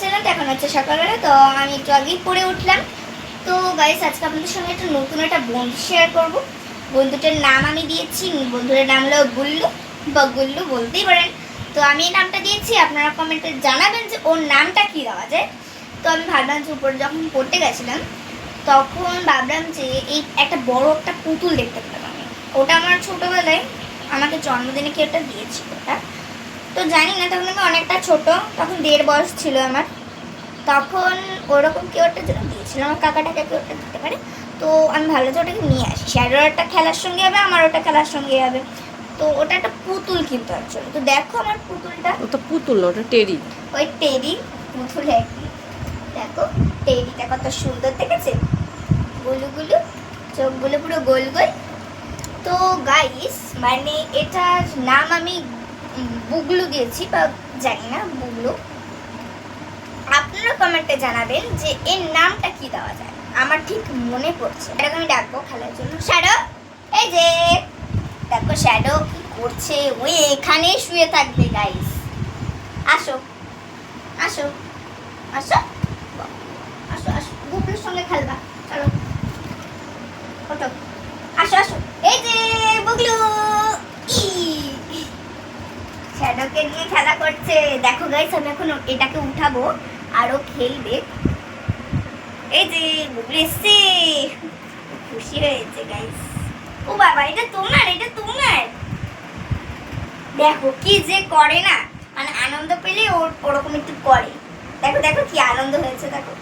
Channel, এখন হচ্ছে সকালবেলা, তো আমি একটু আগেই উঠলাম। তো আপনাদের সঙ্গে নতুন একটা শেয়ার বন্ধুটার নাম আমি দিয়েছি, বন্ধুটার নাম বা গুল্লু বলতেই পারেন। তো আমি এই নামটা দিয়েছি, আপনারা কমেন্টে জানাবেন যে ওর নামটা কী দেওয়া যায়। তো আমি ভাবলাম যে উপরে যখন পড়তে গেছিলাম, তখন ভাবলাম যে এই একটা বড় একটা পুতুল দেখতে পেলাম আমি। ওটা আমার ছোটোবেলায় আমাকে জন্মদিনে কেউ একটা দিয়েছিল। ওটা তো জানি না তখন আমি অনেকটা ছোট তখন দেড় বয়স ছিল আমার। তখন ওরকম কেউ একটা যেন দিয়েছিল আমার কাকাটাকে কেউ একটা দিতে পারে। তো আমি ভালো যে ওটাকে নিয়ে আসি। শ্যাডোর একটা খেলার সঙ্গে হবে আমার ওটা খেলার সঙ্গে হবে। তো ওটা একটা পুতুল কিন্তু অ্যাকচুয়ালি তো দেখো আমার পুতুলটা। ও তো পুতুল ওটা টেরি। ওই টেরি পুতুল একই দেখো টেডিটা কত সুন্দর দেখেছে? গুলু গুলু চোখগুলো পুরো গোল গোল। তো গাইস মানে এটার নাম আমি বুগলু দিয়েছি বা জানি না, বুগলু। আপনারা কমেন্টে জানাবেন যে এর নামটা কি দেওয়া যায়। আমার ঠিক মনে পড়ছে। এটাকে আমি ডাকবো খেলার জন্য। শ্যাডো এই যে। দেখো শ্যাডো কি করছে। ওই এখানেই শুয়ে থাকবে গাইস আসো। আসো। আসো। আসো আসো। গুগলের সঙ্গে খেলবা চলো ওঠো আসো আসো এই যে বুগলু ই খেলা করছে? দেখো গাইস আমি এখন এটাকে উঠাবো। খেলবে। এই যে খুশি হয়েছে গাইস ও বাবা, এটা তোমার এটা তোমার। দেখো, কি যে করে না। মানে আনন্দ পেলে ওর ওরকম একটু করে। দেখো দেখো কি আনন্দ হয়েছে, দেখো।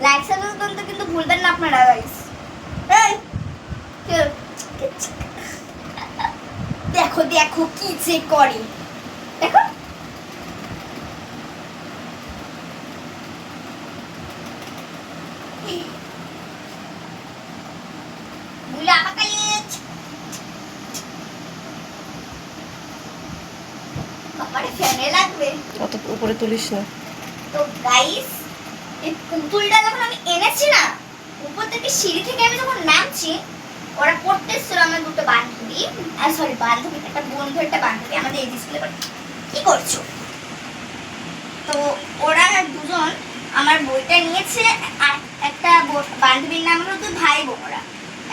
লাইক সাবস্ক্রাইব করতে কিন্তু ভুলবেন না আপনারা গাইস এই কে- দেখো দেখো কি যে করে। দেখো। অত উপরে তুলিস না। তো গাইস এই পুতুলটা যখন আমি এনেছি না উপর থেকে সিঁড়ি থেকে আমি যখন নামছি ওরা পড়তে এসেছিল আমার দুটো বান্ধবী আর সরি বান্ধবী, একটা বন্ধু, একটা বান্ধবী আমাদের এই স্কুলে কি করছ? তো ওরা দুজন আমার বইটা নিয়েছে একটা বান্ধবীর নাম হলো দুই ভাই বোন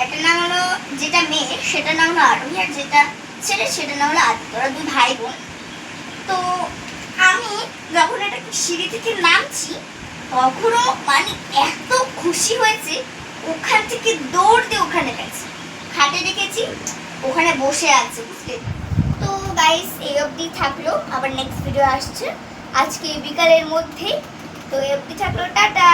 একটা নাম হলো যেটা মেয়ে, সেটার নাম হলো আরোহী, আর যেটা ছেলে, সেটার নাম হলো আদিত্য। ওরা দুই ভাই বোন। তো আমি যখন এটাকে সিঁড়ি থেকে নামছি, তখনও মানে এত খুশি হয়েছে, ওখান থেকে দৌড় দিয়ে ওখানে গেছি। খাটে রেখেছি ওখানে বসে আছে, বুঝলি? তো গাইস এই অবধি থাকল। আবার নেক্সট ভিডিও আসছে। আজকে বিকালের মধ্যেই। তো এই অবধি থাকল, টাটা!